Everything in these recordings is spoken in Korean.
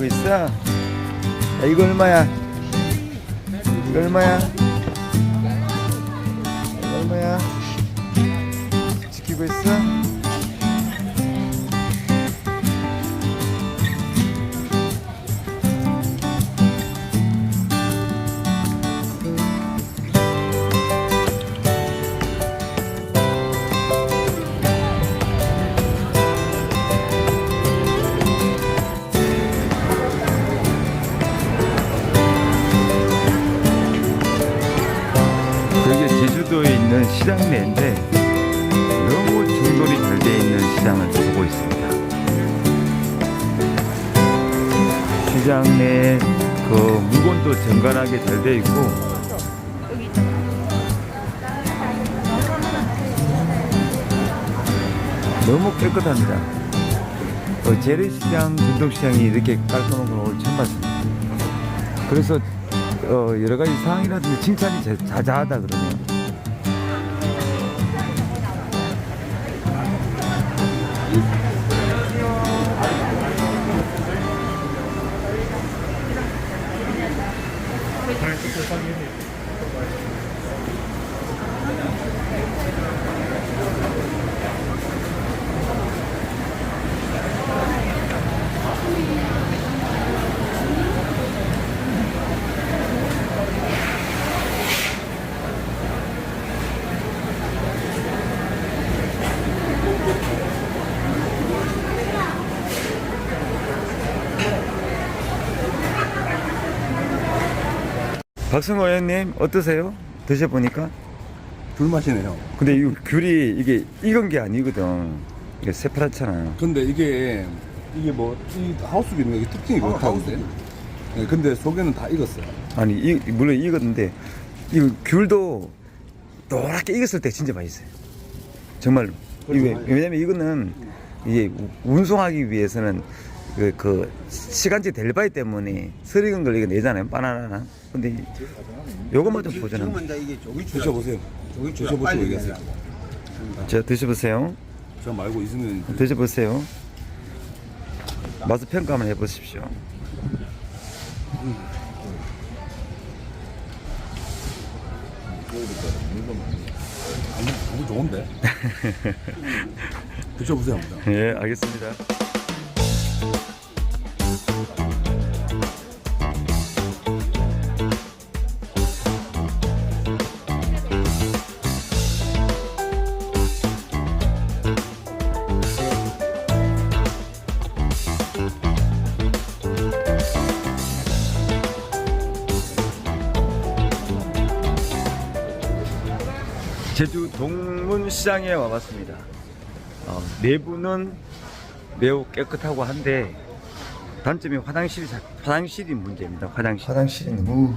지키고 있어? 야, 이거 얼마야? 이거 얼마야? 이거 얼마야? 지키고 있어? 제주도에 있는 시장 내인데 너무 정돈이 잘 돼 있는 시장을 보고 있습니다. 시장 내에 그 물건도 정갈하게 잘 돼 있고 너무 깨끗합니다. 어, 재래시장, 전통시장이 이렇게 깔끔한 건 오늘 처음 봤습니다. 그래서 어, 여러 가지 상황이라든지 칭찬이 자- 자자하다 그러네요. 박승호 의원님 어떠세요? 드셔보니까? 불맛이네요. 근데 이 귤이 이게 익은 게 아니거든. 이게 새파랗잖아. 근데 이게 이게 뭐 이 하우스 기능 이 특징이 그렇다는데. 네, 근데 속에는 다 익었어요. 아니 이, 물론 익었는데 이 귤도 노랗게 익었을 때 진짜 맛있어요. 정말로. 이게, 왜냐면 이거는 이게 운송하기 위해서는 그, 그 시간제 델바이 때문에 설 익은 걸 이거 내잖아요. 바나나나. 근데 이- 요것만 좀. 지금은 이게 조기 드셔보세요. 조기 드셔보시고 얘기하세요. 자 드셔보세요. 저 말고 있으면 드셔보세요. 맛을 평가 한번 해보십시오. 너무, 너무 좋은데. 드셔보세요. 한번. 예, 알겠습니다. 제주 동문시장에 와봤습니다. 어, 내부는 매우 깨끗하고 한데 단점이 화장실이 자- 화장실이 문제입니다. 화장실. 화장실이 너무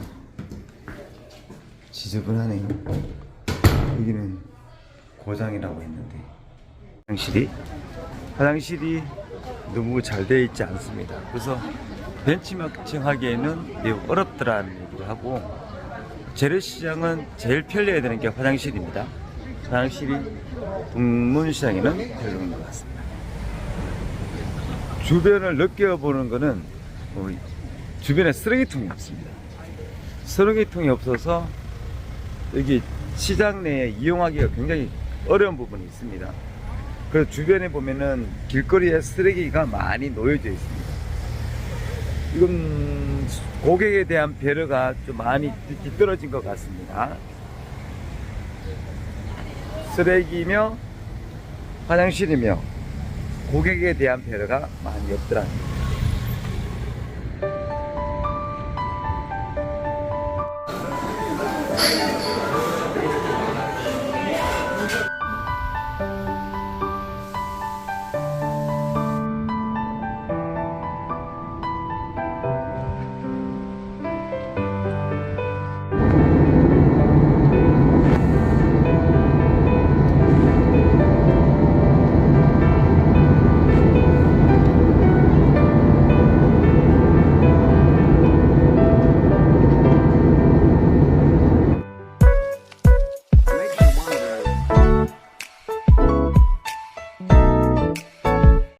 지저분하네요. 여기는 고장이라고 했는데 화장실이 화장실이 너무 잘 되어 있지 않습니다. 그래서 벤치마킹 하기에는 매우 어렵더라는 얘기를 하고 재래시장은 제일 편리해야 되는 게 화장실입니다. 화장실이 동문시장에는 별로인 것 같습니다. 주변을 느껴보는 거는 어, 주변에 쓰레기통이 없습니다. 쓰레기통이 없어서 여기 시장 내에 이용하기가 굉장히 어려운 부분이 있습니다. 그래서 주변에 보면은 길거리에 쓰레기가 많이 놓여져 있습니다. 이건 고객에 대한 배려가 좀 많이 뒤떨어진 것 같습니다. 쓰레기며 화장실이며 고객에 대한 배려가 많이 없더라는 거